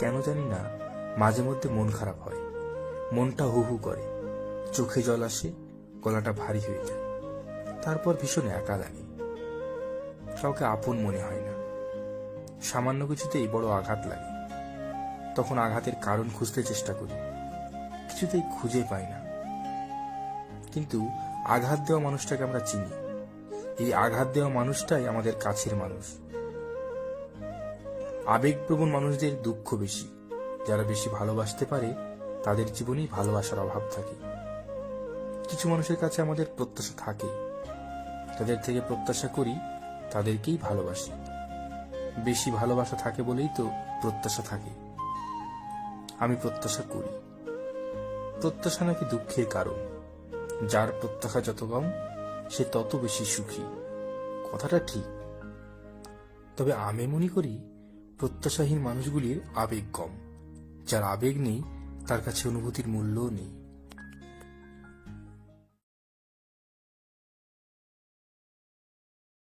কেন জানি না মাঝে মধ্যে মন খারাপ হয়। মনটা হু হু করে। চোখে জল আসে, গলাটা ভারী হয়ে যায়। তারপর ভীষণ একা লাগে। কাউকে আপন মনে হয় না। সামান্য কিছুতেই বড় আঘাত লাগে। তখন আঘাতের কারণ খুঁজতে চেষ্টা করি। কিছুতেই খুঁজে পাই না। কিন্তু আঘাত দেওয়া মানুষটাকে আমরা চিনি। এই আঘাত দেওয়া মানুষটাই আমাদের কাছের মানুষ। আবেগপ্রবণ মানুষদের দুঃখ বেশি। যারা বেশি ভালোবাসতে পারে, তাদের জীবনেই ভালোবাসার অভাব থাকে। কিছু মানুষের কাছে আমাদের প্রত্যাশা থাকে। তাদের থেকে প্রত্যাশা করি, তাদেরকেই ভালোবাসি। বেশি ভালোবাসা থাকে বলেই তো প্রত্যাশা থাকে। আমি প্রত্যাশা করি। প্রত্যাশা নাকি দুঃখের কারণ। যার প্রত্যাশা যত কম, সে তত বেশি সুখী। কথাটা ঠিক। তবে আমি মনে করি প্রত্যাশাহীন মানুষগুলির আবেগ কম। যার আবেগ নেই তার কাছে অনুভূতির মূল্যও নেই।